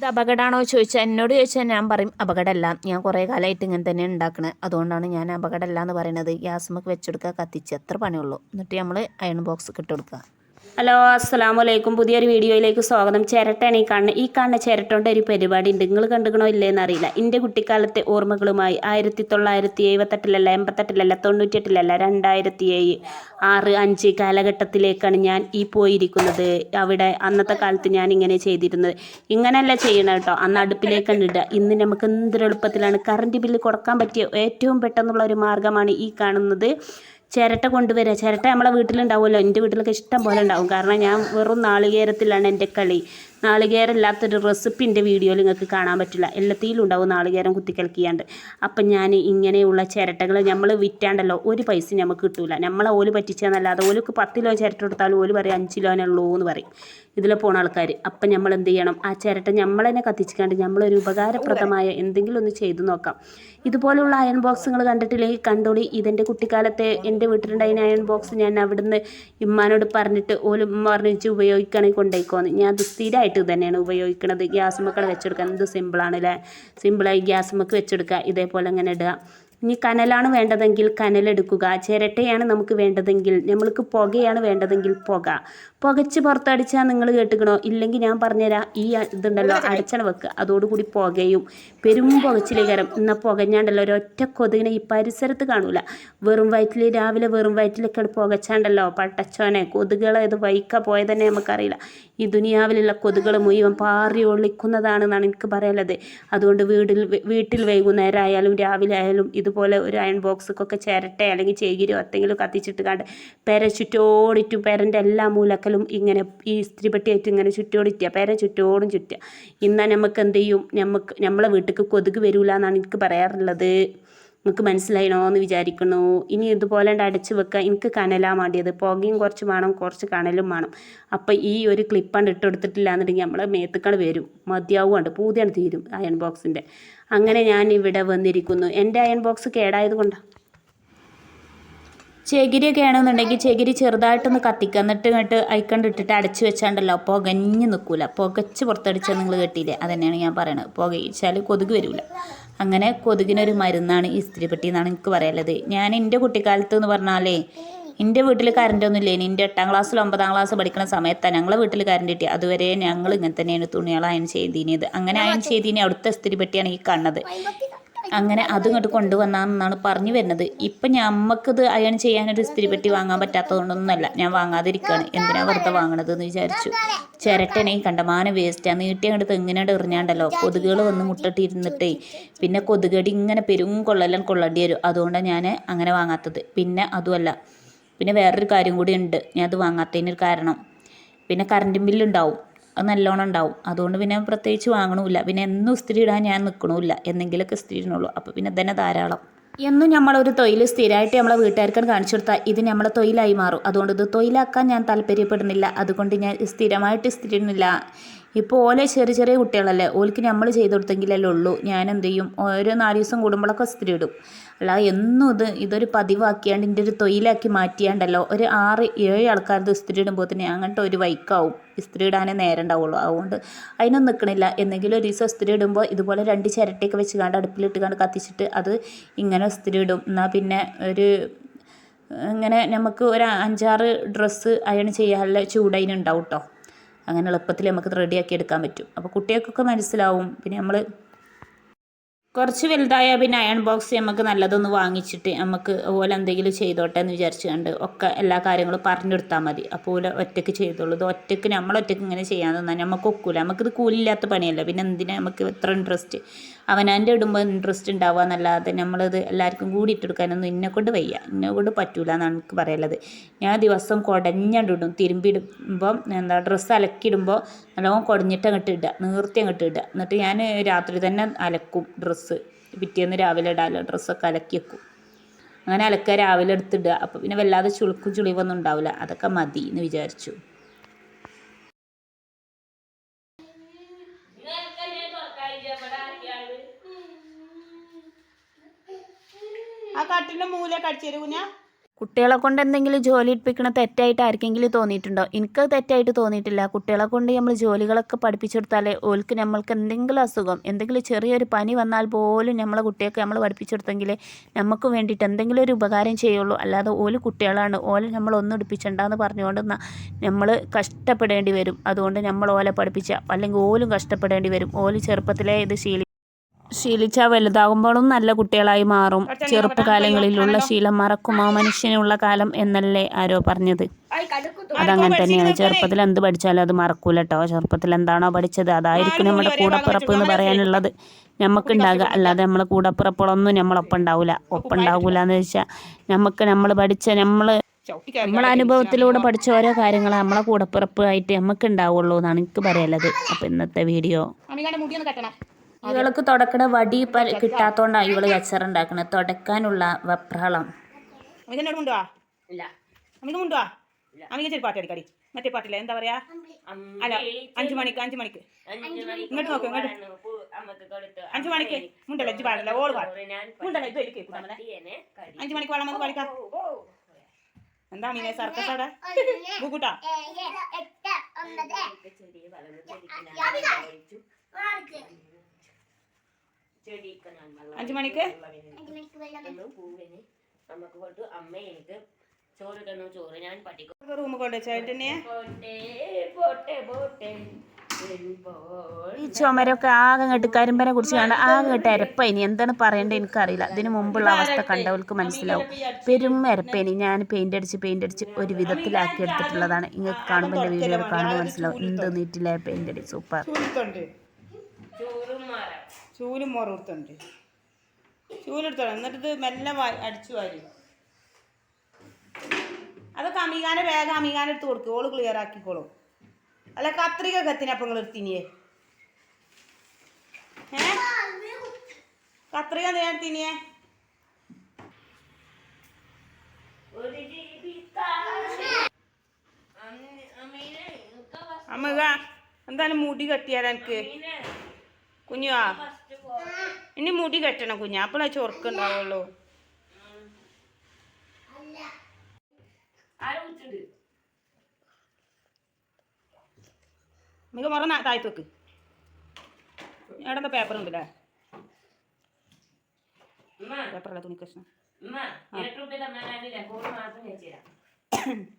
ഇത് അപകടമാണോ ചോദിച്ചാൽ എന്നോട് ചോദിച്ചാൽ ഞാൻ പറയും അപകടമല്ല ഞാൻ കുറേ കാലമായിട്ട് ഇങ്ങനെ തന്നെ ഉണ്ടാക്കണേ അതുകൊണ്ടാണ് ഞാൻ അപകടമല്ല എന്ന് പറയുന്നത്. ഗ്യാസ് നമുക്ക് വെച്ചെടുക്കുക കത്തിച്ച്. എത്ര പണിയുള്ളൂ. എന്നിട്ട് നമ്മൾ അയൺ ബോക്സ് ഇട്ട് കൊടുക്കുക ഹലോ അസ്സലാമു അലൈക്കും പുതിയൊരു വീഡിയോയിലേക്ക് സ്വാഗതം. ചിരട്ടാണ് ഈ കാണുന്നത് ഈ കാണുന്ന ചിരട്ടോണ്ട ഒരു പരിപാടി ഉണ്ട് നിങ്ങൾ കണ്ടുകണോ ഇല്ലേന്ന് എന്നറിയില്ല. എന്റെ കുട്ടിക്കാലത്തെ ഓർമ്മകളുമായി ആയിരത്തി തൊള്ളായിരത്തി എഴുപത്തെട്ടിലല്ല എൺപത്തെട്ടിലല്ല തൊണ്ണൂറ്റെട്ടിലല്ല രണ്ടായിരത്തി ഏഴ് ആറ് അഞ്ച് കാലഘട്ടത്തിലേക്കാണ് ഞാൻ ഈ പോയിരിക്കുന്നത്. അവിടെ അന്നത്തെ കാലത്ത് ഞാൻ ഇങ്ങനെ ചെയ്തിരുന്നത്. ഇങ്ങനെയല്ല ചെയ്യണം കേട്ടോ. അന്ന് അടുപ്പിലേക്കാണ് ഇടുക. ഇന്ന് നമുക്ക് എന്തൊരു എളുപ്പത്തിലാണ്. കറണ്ട് ബില്ല് കൊടുക്കാൻ പറ്റിയ ഏറ്റവും പെട്ടെന്നുള്ള ഒരു മാർഗമാണ് ഈ കാണുന്നത്. ചിരട്ട കൊണ്ടുവരിക. ചിരട്ട നമ്മളെ വീട്ടിലുണ്ടാവുമല്ലോ. എന്റെ വീട്ടിലൊക്കെ ഇഷ്ടം പോലെ ഉണ്ടാവും. കാരണം ഞാൻ വെറും നാളികേരത്തിലാണ് എന്റെ കളി. നാളികേരം റെസിപ്പിന്റെ വീഡിയോ നിങ്ങൾക്ക് കാണാൻ പറ്റില്ല. എല്ലാത്തിലും ഉണ്ടാവും നാളികേരം കുത്തിക്കലക്കിയാണ്ട്. അപ്പം ഞാൻ ഇങ്ങനെയുള്ള ചിരട്ടകൾ നമ്മൾ വിറ്റാണ്ടല്ലോ ഒരു പൈസ നമുക്ക് കിട്ടൂല. നമ്മളെ ഓൽ പറ്റിച്ചെന്നല്ലാതെ ഓലക്ക് കിലോ ചിരട്ട കൊടുത്താലും ഓൽ പറയും ഉള്ളൂ എന്ന് പറയും. ഇതിൽ പോണ ആൾക്കാർ അപ്പം നമ്മൾ എന്ത് ചെയ്യണം? ആ ചിരട്ട നമ്മൾ തന്നെ കത്തിച്ചിക്കാണ്ട് നമ്മളൊരു ഉപകാരപ്രദമായ എന്തെങ്കിലും ഒന്ന് ചെയ്തു നോക്കാം. ഇതുപോലുള്ള അയൺ ബോക്സുകൾ കണ്ടിട്ടില്ലെങ്കിൽ കണ്ടോളി. ഇതെന്റെ കുട്ടിക്കാലത്തെ എന്റെ വീട്ടിലുണ്ടായ അയൺ ബോക്സ് ഞാൻ അവിടുന്ന് ഇമ്മാനോട് പറഞ്ഞിട്ട് ഓലും പറഞ്ഞിട്ട് ഉപയോഗിക്കുകയാണെങ്കിൽ കൊണ്ടുപോയിക്കോന്ന് ഞാൻ അത് സ്ഥിരമായിട്ട് ഇത് തന്നെയാണ് ഉപയോഗിക്കുന്നത് ഗ്യാസ് മക്കൾ വെച്ചെടുക്കാൻ ഇത് സിമ്പിളാണ് അല്ലേ സിമ്പിളായി ഗ്യാസ് മക്ക് വെച്ചെടുക്കുക. ഇതേപോലെ ഇങ്ങനെ ഇടുക. ഇനി കനലാണ് വേണ്ടതെങ്കിൽ കനലെടുക്കുക ചിരട്ടയാണ് നമുക്ക് വേണ്ടതെങ്കിൽ നമ്മൾക്ക് പുകയാണ് വേണ്ടതെങ്കിൽ പുക. പുകച്ച് പുറത്തടിച്ചാൽ നിങ്ങൾ കേട്ടുക്കണോ? ഇല്ലെങ്കിൽ ഞാൻ പറഞ്ഞുതരാം ഈ ഇതുണ്ടല്ലോ അടച്ചണ വെക്കുക അതോടുകൂടി പുകയും. പെരും പുകച്ചിലേക്കരം എന്നാൽ പുകഞ്ഞാണ്ടല്ലോ ഒരൊറ്റ കൊതുകിനെ ഈ പരിസരത്ത് കാണൂല. വെറും വയറ്റിൽ രാവിലെ വെറും വയറ്റിലൊക്കെ പുകച്ചാണ്ടല്ലോ. പട്ടച്ചോനെ കൊതുകുകളെ ഇത് വൈക്ക പോയതന്നെ നമുക്കറിയില്ല. ഈ ദുനിയാവിലുള്ള കൊതുകുകൾ മുഴുവൻ പാറി ഒളിക്കുന്നതാണെന്നാണ് എനിക്ക് പറയാനുള്ളത്. അതുകൊണ്ട് വീട്ടിൽ വീട്ടിൽ വൈകുന്നേരം ആയാലും രാവിലെ ആയാലും ഇതുപോലെ ഒരു അയൺ ബോക്സൊക്കെ ചിരട്ട അല്ലെങ്കിൽ ചേകിരോ എന്തെങ്കിലും കത്തിച്ചിട്ട് കണ്ട് പെര ചുറ്റോടിറ്റു പെരന്റെ എല്ലാ മൂലക്കലും ഇങ്ങനെ ഈ ഇസ്ത്രിപ്പെട്ടിയായിട്ട് ഇങ്ങനെ ചുറ്റോടിറ്റുക പെര ചുറ്റോടും ചുറ്റുക എന്നാൽ നമുക്ക് എന്ത് ചെയ്യും? നമുക്ക് നമ്മളെ വീട്ടിലേക്ക് കൊതുക് വരില്ല എന്നാണ് എനിക്ക് പറയാറുള്ളത്. നിങ്ങൾക്ക് മനസ്സിലായിണോ എന്ന് വിചാരിക്കുന്നു. ഇനി ഇതുപോലെ അടച്ചു വെക്കുക എനിക്ക് കനലാ വേണ്ടിയത് പുകയും കുറച്ച് വേണം കുറച്ച് കനലും വേണം അപ്പോൾ ഈ ഒരു ക്ലിപ്പാണ് ഇട്ട് കൊടുത്തിട്ടില്ല എന്നുണ്ടെങ്കിൽ നമ്മളെ മേത്തുക്കൾ വരും. മതിയാവുമുണ്ട് പൂതിയാണ് തീരും അയൺ ബോക്സിന്റെ അങ്ങനെ ഞാൻ ഇവിടെ വന്നിരിക്കുന്നു. എന്റെ അയൺ ബോക്സ് കേടായത് കൊണ്ടാണ് ചകിരിയൊക്കെ ആണെന്നുണ്ടെങ്കിൽ ചകിരി ചെറുതായിട്ടൊന്ന് കത്തിക്കുക എന്നിട്ട് ഇങ്ങോട്ട് അയക്കണ്ട് ഇട്ടിട്ട് അടച്ച് വെച്ചാണ്ടല്ലോ. പുകഞ്ഞ് നിൽക്കില്ല പുകച്ച് പുറത്തടിച്ചാൽ നിങ്ങൾ കേട്ടില്ലേ? അതന്നെയാണ് ഞാൻ പറയണത്. പുകയിച്ചാൽ കൊതുക് വരില്ല അങ്ങനെ കൊതുകിനൊരു മരുന്നാണ് ഇസ്തിരിപ്പെട്ടി എന്നാണ് എനിക്ക് പറയാനുള്ളത്. ഞാൻ എന്റെ കുട്ടിക്കാലത്ത് എന്ന് പറഞ്ഞാലേ എന്റെ വീട്ടിൽ കറണ്ട് ഒന്നും ഇല്ലേനി എന്റെ എട്ടാം ക്ലാസ്സിൽ ഒമ്പതാം ക്ലാസ് പഠിക്കുന്ന സമയത്താണ് ഞങ്ങളെ വീട്ടിൽ കറണ്ട് കിട്ടി അതുവരെ ഞങ്ങൾ ഇങ്ങനെ തന്നെയാണ് തുണികൾ അയൺ ചെയ്തിനിയത് അങ്ങനെ അയൺ ചെയ്തിനി അവിടുത്തെ ഇസ്തിരിപ്പെട്ടിയാണ് ഈ കണ്ണത് അങ്ങനെ അത് ഇങ്ങോട്ട് കൊണ്ടുവന്നാന്നാണ് പറഞ്ഞു വരുന്നത്. ഇപ്പം ഞമ്മക്കിത് അയൺ ചെയ്യാനൊരു ഇസ്തിരിപ്പെട്ടി വാങ്ങാൻ പറ്റാത്തതുകൊണ്ടൊന്നുമല്ല. ഞാൻ വാങ്ങാതിരിക്കുകയാണ് എന്തിനാ വെറുതെ വാങ്ങണത് എന്ന് വിചാരിച്ചു. ചിരട്ടനെ കണ്ടമാനം വേസ്റ്റാണ് നീട്ടി അങ്ങോട്ട് തെങ്ങിനോട് എറിഞ്ഞാണ്ടല്ലോ. കൊതുകുകൾ വന്ന് മുട്ടിട്ടിരുന്നിട്ടേ. പിന്നെ കൊതുകടി ഇങ്ങനെ പെരും കൊള്ളെല്ലാം കൊള്ളേണ്ടി വരും. അതുകൊണ്ടാണ് ഞാൻ അങ്ങനെ വാങ്ങാത്തത്. പിന്നെ അതുമല്ല. പിന്നെ വേറൊരു കാര്യം കൂടി ഉണ്ട്. ഞാൻ അത് വാങ്ങാത്തതിനൊരു കാരണം. പിന്നെ കറണ്ട് ബില്ലുണ്ടാവും. അത് നല്ലോണം ഉണ്ടാവും. അതുകൊണ്ട് പിന്നെ പ്രത്യേകിച്ച് വാങ്ങണമില്ല പിന്നെ എന്നും ഇസ്തിരി ഇടാൻ ഞാൻ നിൽക്കണമില്ല എന്തെങ്കിലുമൊക്കെ ഇസ്തിരി ഇടണുള്ളൂ അപ്പോൾ പിന്നെ തന്നെ ധാരാളം. എന്നും നമ്മളൊരു തൊഴിൽ സ്ഥിരമായിട്ട് നമ്മളെ വീട്ടുകാർക്കാണ് കാണിച്ചു കൊടുത്താൽ ഇത് നമ്മളെ തൊഴിലായി മാറും. അതുകൊണ്ട് ഇത് തൊഴിലാക്കാൻ ഞാൻ താല്പര്യപ്പെടുന്നില്ല. അതുകൊണ്ട് ഞാൻ സ്ഥിരമായിട്ട് ഇസ്തിരി ഇടുന്നില്ല. ഇപ്പോൾ ഓലെ ചെറിയ ചെറിയ കുട്ടികളല്ലേ ഓൽക്ക് നമ്മൾ ചെയ്ത് കൊടുത്തെങ്കിലല്ലേ ഉള്ളൂ. ഞാൻ എന്ത് ചെയ്യും ഓരോ നാല് ദിവസം കൂടുമ്പോഴൊക്കെ ഇസ്തിരി ഇടും. അല്ലാതെ എന്നും ഇത് ഇതൊരു പതിവാക്കിയാണ്ട് ഇതിന്റെ ഒരു തൊയിലാക്കി മാറ്റിയാണ്ടല്ലോ ഒരു ആറ് ഏഴ് ആൾക്കാർ ഇസ്തിരി ഇടുമ്പോൾ തന്നെ അങ്ങനത്തെ ഒരു വൈക്കാവും. ഇസ്തിരി ഇടാനേ നേരം ഉണ്ടാവുള്ളൂ. അതുകൊണ്ട് അതിനൊന്നും നിൽക്കണില്ല എന്തെങ്കിലും ഒരു ദിവസം ഇസ്തിരി ഇടുമ്പോൾ ഇതുപോലെ രണ്ട് ചിരട്ടയൊക്കെ വെച്ച് കണ്ട് അടുപ്പിലിട്ട് കണ്ട് കത്തിച്ചിട്ട് അത് ഇങ്ങനെ ഇസ്തിരി ഇടും. എന്നാൽ പിന്നെ ഒരു ഇങ്ങനെ നമുക്ക് ഒരു അഞ്ചാറ് ഡ്രസ്സ് അയൺ ചെയ്യാനുള്ള ചൂടതിനുണ്ടാവും കേട്ടോ അങ്ങനെ എളുപ്പത്തിൽ നമുക്ക് റെഡിയാക്കി എടുക്കാൻ പറ്റും. അപ്പോൾ കുട്ടികൾക്കൊക്കെ മനസ്സിലാവും. പിന്നെ നമ്മൾ കുറച്ച് വലുതായാൽ പിന്നെ അയൺ ബോക്സ് നമുക്ക് നല്ലതൊന്ന് വാങ്ങിച്ചിട്ട് നമുക്ക് ഓല എന്തെങ്കിലും ചെയ്തോട്ടെ എന്ന് വിചാരിച്ച് കണ്ട് ഒക്കെ എല്ലാ കാര്യങ്ങളും പറഞ്ഞു കൊടുത്താൽ മതി. അപ്പോൾ ഓല ഒറ്റയ്ക്ക് ചെയ്തോളൂ. ഇത് ഒറ്റയ്ക്ക് നമ്മൾ ഒറ്റയ്ക്ക് ഇങ്ങനെ ചെയ്യാൻ തന്നാൽ നമുക്ക് ഒക്കൂല. നമുക്കിത് കൂലില്ലാത്ത പണിയല്ല. പിന്നെ എന്തിനാ നമുക്ക് എത്ര ഇൻട്രസ്റ്റ് അവനാന്റെ ഇടുമ്പോൾ ഇൻട്രസ്റ്റ് ഉണ്ടാവുക എന്നല്ലാതെ നമ്മളിത് എല്ലാവർക്കും കൂടി ഇട്ടെടുക്കാനൊന്നും ഇന്നെ കൊണ്ട് വയ്യ. ഇന്നെ കൊണ്ട് പറ്റൂല എന്നാണ് എനിക്ക് പറയുള്ളത് ഞാൻ ദിവസം കുടഞ്ഞണ്ടിടും തിരുമ്പിടുമ്പം എന്താ ഡ്രസ്സ് അലക്കിയിടുമ്പോൾ നല്ലോണം കുടഞ്ഞിട്ട് അങ്ങോട്ട് ഇടുക. നീർത്തി അങ്ങോട്ട് ഇടുക. എന്നിട്ട് ഞാൻ രാത്രി തന്നെ അലക്കും ഡ്രസ്സ് പിറ്റേന്ന് രാവിലെ ഇടാമല്ലോ ഡ്രസ്സൊക്കെ അലക്കി വെക്കും. അങ്ങനെ അലക്കുക രാവിലെ എടുത്തിടുക. അപ്പോൾ പിന്നെ വല്ലാതെ ചുളുക്കും ചുളിവൊന്നും ഉണ്ടാവില്ല. അതൊക്കെ മതി എന്ന് വിചാരിച്ചു. കുട്ടികളെ കൊണ്ട് എന്തെങ്കിലും ജോലി എടുപ്പിക്കണ തെറ്റായിട്ട് ആർക്കെങ്കിലും തോന്നിയിട്ടുണ്ടോ? എനിക്ക് തെറ്റായിട്ട് തോന്നിയിട്ടില്ല. കുട്ടികളെ കൊണ്ട് നമ്മൾ ജോലികളൊക്കെ പഠിപ്പിച്ചെടുത്താലേ ഓൽക്ക് നമ്മൾക്ക് എന്തെങ്കിലും അസുഖം എന്തെങ്കിലും ചെറിയൊരു പനി വന്നാൽ പോലും നമ്മളെ കുട്ടിയൊക്കെ നമ്മൾ പഠിപ്പിച്ചെടുത്തെങ്കിൽ നമുക്ക് വേണ്ടിയിട്ട് എന്തെങ്കിലും ഒരു ഉപകാരം ചെയ്യുള്ളൂ. അല്ലാതെ ഓൽ കുട്ടികളാണ്. ഓലെ നമ്മൾ ഒന്നും എടുപ്പിച്ചണ്ടെന്ന് പറഞ്ഞുകൊണ്ട് നമ്മൾ കഷ്ടപ്പെടേണ്ടി വരും. അതുകൊണ്ട് നമ്മൾ ഓലെ പഠിപ്പിച്ച അല്ലെങ്കിൽ ഓലും കഷ്ടപ്പെടേണ്ടി വരും. ഓൽ ചെറുപ്പത്തിലേ ഇത് ശീലി ശീലിച്ചാൽ വലുതാകുമ്പോഴും നല്ല കുട്ടികളായി മാറും. ചെറുപ്പകാലങ്ങളിലുള്ള ശീലം മറക്കും ആ മനുഷ്യനുള്ള കാലം എന്നല്ലേ ആരോ പറഞ്ഞത്. അതങ്ങനെ തന്നെയാണ്. ചെറുപ്പത്തിൽ എന്ത് പഠിച്ചാലും അത് മറക്കൂല കേട്ടോ ചെറുപ്പത്തിൽ എന്താണോ പഠിച്ചത് അതായിരിക്കും നമ്മുടെ കൂടപ്പിറപ്പ് എന്ന് പറയാനുള്ളത്. നമുക്കുണ്ടാകുക അല്ലാതെ നമ്മൾ കൂടപ്പിറപ്പുകളൊന്നും നമ്മളൊപ്പം ഉണ്ടാവില്ല ഒപ്പം ഉണ്ടാവില്ല എന്ന് വെച്ചാൽ നമുക്ക് നമ്മൾ പഠിച്ച നമ്മൾ നമ്മളെ അനുഭവത്തിലൂടെ പഠിച്ച ഓരോ കാര്യങ്ങൾ നമ്മളെ കൂടപ്പിറപ്പായിട്ട് നമുക്ക് ഉണ്ടാവുള്ളൂ എന്നാണ് എനിക്ക് പറയാനുള്ളത്. അപ്പം ഇന്നത്തെ വീഡിയോ. ഇവൾക്ക് തുടക്കണ വടി കിട്ടാത്തോണ്ടാണ് ഇവൾ കച്ചറുണ്ടാക്കണത് തുടക്കാനുള്ള വെപ്രാളം. ചെറിയ മറ്റേ പാട്ടില്ല? എന്താ പറയാ? അല്ല അഞ്ചു മണിക്ക് അഞ്ചു മണിക്ക്. ഇങ്ങോട്ട് നോക്ക് ഇങ്ങോട്ട്. അഞ്ചു മണിക്ക്. മുണ്ടല്ല അഞ്ചു പാടില്ല? ഓൾ പാട്. മുണ്ടല്ല ഇത് അഞ്ചു മണിക്ക് വെള്ളം വന്ന് പാടിക്കാം. എന്താ മീനെ സർക്കസ് അവിടെ? ബുക്കൂട്ടാ അഞ്ചു മണിക്ക്? നമുക്ക് കൊണ്ട് അമ്മ എനിക്ക് ചോറ് തന്നു ചോറ് ഞാൻ പഠിക്കും റൂം കൊണ്ട് ചേട്ടനെ പോട്ടെ പോട്ടെ ഈ ചുമരൊക്കെ ആകെ കേട്ട് കരിമ്പനെ കുറിച്ച് കണ്ട ആകെ കെട്ട് ഇനി എന്താണ് പറയേണ്ടത് എനിക്കറിയില്ല. അതിന് മുമ്പുള്ള അവസ്ഥ കണ്ടവർക്ക് മനസ്സിലാവും. പെരും അരപ്പനി ഞാൻ പെയിന്റ് അടിച്ച് പെയിന്റ് അടിച്ച് ഒരു വിധത്തിലാക്കി എടുത്തിട്ടുള്ളതാണ്. ഇങ്ങനെ കാണുമ്പോൾ എന്റെ വീഡിയോ കാണുമ്പോൾ മനസ്സിലാവും. എന്ത് നീറ്റിലായ പെയിന്റ് അടി. സൂപ്പർ. ചോറും ചൂലും മോറും ചൂലെടുത്തോളാം. എന്നിട്ട് ഇത് മെല്ലെ അടിച്ചു വാരി. അതൊക്കെ അമീകാനെ വേഗം അമീകാനെ എടുത്ത് കൊടുക്കും. ഓൾ ക്ലിയർ ആക്കിക്കോളും. അല്ല കത്രിക കത്തിനപ്പം നിങ്ങൾ തിനിയേ ഏ? കത്രിക എന്തിനാ തിനിയേ അമ്മ എന്തായാലും മുടി കെട്ടിയാൽ എനിക്ക്. കുഞ്ഞുവാ. ഇനി മുടി കെട്ടണം കുഞ്ഞാ. അപ്പോഴേ ചൊറുക്കുണ്ടാവുള്ളൂ നമുക്ക് മുറ താഴ്ത്തു വെക്ക്. എന്താ പേപ്പർ ഉണ്ടല്ലേ? പേപ്പറല്ല തുണി കഷ്ണം. ഉമ്മ.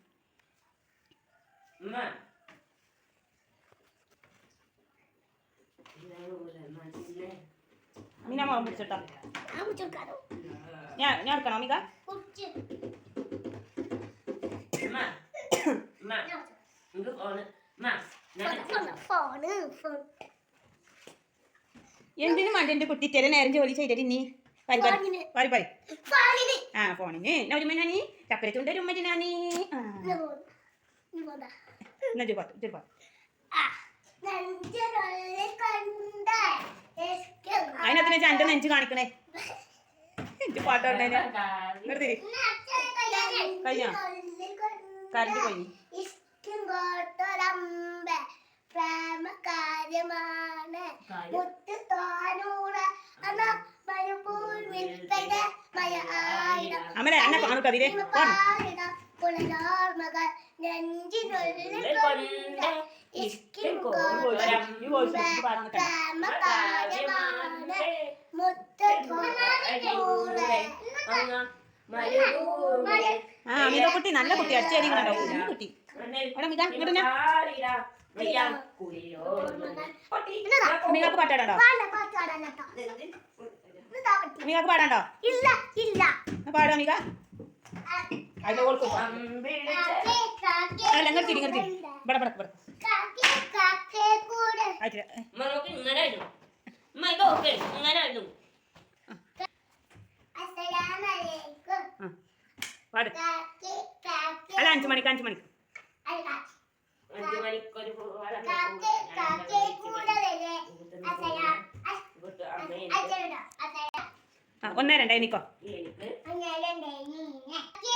മുറം പിടിച്ചിട്ടാ ഞാൻ ഞാൻ എടുക്കണം അമിക എന്തിനു വേണ്ട എന്റെ കുട്ടി തെര നേരം ജോലി ചെയ്തിട്ട് നീ പരി പരി പരി. പരി ആ ഫോണിന്. നൗരുമനാനി ചക്കര ചുണ്ട ഉമ്മനാനി എന്നാ ജോ പാട്ട് അതിനകത്തിന് ചണ്ട നെഞ്ച് കാണിക്കണേ? എന്റെ പാട്ട് പാടുന്നതിന് ഇങ്ങോട്ട് തിരി കഴിഞ്ഞോ? കറണ്ട് പോയി. പ്രേമകാര്യമാണ് മുത്ത് തോനൂറ്. അന്ന അമ്മനെ നെഞ്ചിനുള്ളിൽ കൊണ്ട് ഇഷ്കിൻ പ്രേമകാര്യമാണ് മുത്ത് തോനൂറ് ആ അമിത കുട്ടി നല്ല കുട്ടി അടിച്ചേരി കുഞ്ഞു കുട്ടി. ഇങ്ങോട്ട് ഞാൻ അമികാക്ക് പാട്ടാടോ അമികാക്ക് പാടാണ്ടോ ഇല്ല ഇല്ല പാടോ പാടും അമിക അതിന്റെ ഓൾക്ക് അല്ല ഇങ്ങോട്ട് തിരി ഇങ്ങോട്ട് തിരി. ഇവിടെ ഇവിടെ ഇവിടെ. അല്ല അഞ്ചു മണിക്ക് അഞ്ചു മണിക്ക്. അഞ്ചു മണിക്കൊരു പോകാൻ കാക്കേ കാക്കേ കൂടെ വരെ അസലാം ഇവിടുത്തെ അമ്മ അച്ഛനോ അസലാം ആ ഒന്നേ രണ്ടേ നിക്കോ എനിക്ക് അങ്ങനെ കാക്കേ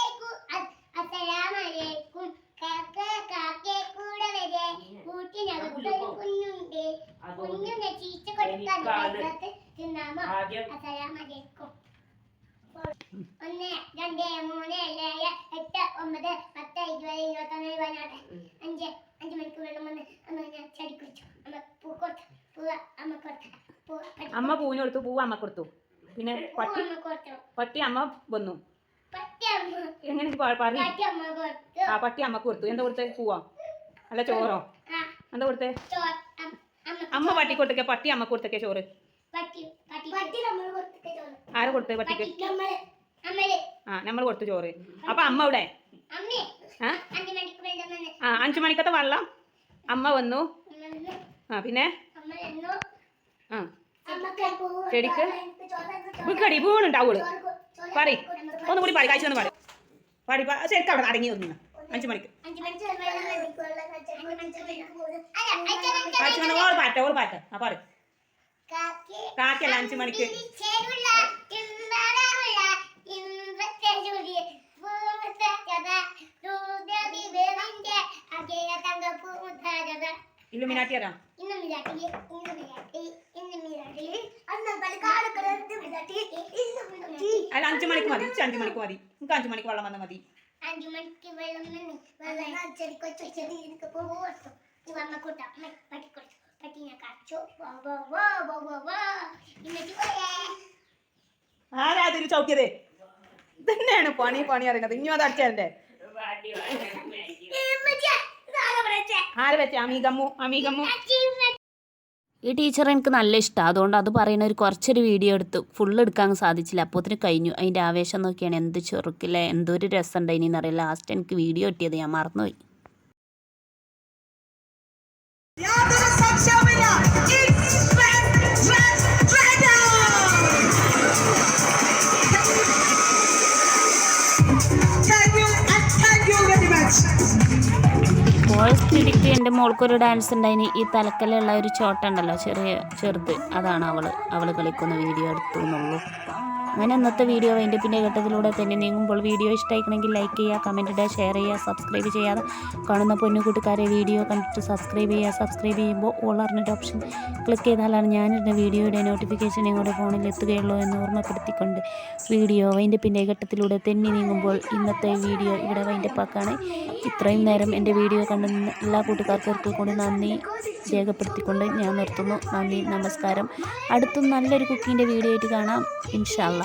അസ്സലാമലൈക്കും കാക്കേ കാക്കേ കൂടെ വരെ കൂട്ടിനകത്ത് ഒരു കുഞ്ഞുണ്ട് കുഞ്ഞുണ്ട് ചീച്ച കൊടുക്കാൻ തിന്നാമോ ആദ്യം അസ്സലാമലൈക്കും ഒന്ന് രണ്ട് മൂന്ന് ഏഴ് എട്ട് ഒമ്പത് പത്ത് ഇരുപത് ഇരുപത്തൊന്ന് പതിനാറ് അഞ്ച് അഞ്ച് മണിക്ക് വെള്ളം വന്ന് അന്ന് ഞാൻ ചെടി കുടിച്ചു. അമ്മ പൂ കൊടുത്തു പൂ അമ്മ കൊടുത്തു അമ്മ പൂവിന് കൊടുത്തു പൂവ് അമ്മ കൊടുത്തു. പിന്നെ പട്ടി അമ്മ പട്ടി അമ്മ വന്നു. പട്ടി അമ്മ. എങ്ങനെ പറഞ്ഞു? പട്ടി അമ്മ കൊടുത്തു. ആ പട്ടി അമ്മയ്ക്ക് കൊടുത്തു. എന്താ കൊടുത്തേ? പൂവാ? അല്ല ചോറോ? ആ എന്താ കൊടുത്തേ? അമ്മ അമ്മ അമ്മ പട്ടി കൊടുത്തേ പട്ടി അമ്മയ്ക്ക് കൊടുത്തേ ചോറ്. ആരെ കൊടുത്തേ പട്ടിക്ക്? ആ നമ്മൾ കൊടുത്തു ചോറ്. അപ്പൊ അമ്മ ഇവിടെ അമ്മേ. ആ? അഞ്ച് മണിക്കത്തെ വെള്ളം. അമ്മ വന്നു. അമ്മ ആ പിന്നെ? അമ്മ ആ. ചെടിക്ക്? വിക്കടി വീണുണ്ടാവൂൾ പറ ഒന്നും കൂടി പാടി കാഴ്ച ഒന്ന് പാടി പാടി പാ- ശരിക്കും അവിടെ അടങ്ങി നിന്നു അഞ്ചു മണിക്ക്. ഓൾ പാറ്റ ഓൾ പാറ്റ. ആ പറ കാക്കി കാക്കല്ല അഞ്ചു മണിക്ക്. അറിയാം അല്ല അഞ്ചു മണിക്ക് മതി. അഞ്ചു മണിക്ക് മതി. നമുക്ക് അഞ്ചു മണിക്ക് വെള്ളം വന്നാൽ മതി. അഞ്ചു മണിക്ക് വെള്ളം വെള്ളം ചെടി കൊച്ചു ചെടി എനിക്ക് പൂ കൊടുത്തു അമ്മ കൂട്ട. അമ്മ പട്ടി കൊടുത്തു പട്ടിനെ കാച്ചു. വോ വോ വോ വോ വോ വോ. ഇന്നത്തെ പോലെ ആരാ അതിൽ ചവിട്ടിയത്? തന്നെയാണ് പണി പണി അറിയുന്നത്. ഇനി അത് അടിച്ചേ ആര് വെച്ചേ? അമീഗമ്മു അമീകമ്മു ഈ ടീച്ചർ എനിക്ക് നല്ല ഇഷ്ടമാണ് അതുകൊണ്ട് അത് പറയുന്ന ഒരു കുറച്ചൊരു വീഡിയോ എടുത്ത് ഫുൾ എടുക്കാൻ സാധിച്ചില്ല. അപ്പോത്തിന് കഴിഞ്ഞു. അതിന്റെ ആവേശം നോക്കിയാണ് എന്ത് ചെറുക്കില്ല എന്തൊരു രസം ഉണ്ടായിനി അറിയില്ല ലാസ്റ്റ് എനിക്ക് വീഡിയോ കിട്ടിയത്. ഞാൻ മറന്നുപോയി. എന്റെ മോൾക്കൊരു ഡാൻസ് ഉണ്ടായിന്. ഈ തലക്കലുള്ള ഒരു ചോട്ട ഉണ്ടല്ലോ ചെറിയ ചെറുത്. അതാണ് അവൾ അവൾ കളിക്കുന്ന വീഡിയോ എടുത്തു എന്നുള്ളൂ. അങ്ങനെ ഇന്നത്തെ വീഡിയോ പിന്നെ ഘട്ടത്തിലൂടെ തന്നെ നീങ്ങുമ്പോൾ വീഡിയോ ഇഷ്ടമായിക്കണമെങ്കിൽ ലൈക്ക് ചെയ്യുക കമന്റ് ഇടുക ഷെയർ ചെയ്യുക സബ്സ്ക്രൈബ് ചെയ്യാതെ കാണുന്ന പൊന്നു കൂട്ടുകാരെ വീഡിയോ കണ്ടിട്ട് സബ്സ്ക്രൈബ് ചെയ്യുക. സബ്സ്ക്രൈബ് ചെയ്യുമ്പോൾ ഓൾ അറിഞ്ഞിട്ട് ഓപ്ഷൻ ക്ലിക്ക് ചെയ്താലാണ് ഞാനിടുന്ന വീഡിയോയുടെ നോട്ടിഫിക്കേഷൻ നിങ്ങളുടെ ഫോണിൽ എത്തുകയുള്ളൂ എന്ന് ഓർമ്മപ്പെടുത്തിക്കൊണ്ട് വീഡിയോ പിന്നെ ഘട്ടത്തിലൂടെ തന്നെ നീങ്ങുമ്പോൾ ഇന്നത്തെ വീഡിയോ ഇവിടെ വൈൻഡപ്പാക്കാണ് ഇത്രയും നേരം എന്റെ വീഡിയോ കണ്ട എല്ലാ കൂട്ടുകാർക്കും കൂടി നന്ദി രേഖപ്പെടുത്തിക്കൊണ്ട് ഞാൻ നിർത്തുന്നു. നന്ദി നമസ്കാരം. അടുത്തും നല്ലൊരു കുക്കിങ്ങിന്റെ വീഡിയോ ആയിട്ട് കാണാം. ഇൻഷാല്ല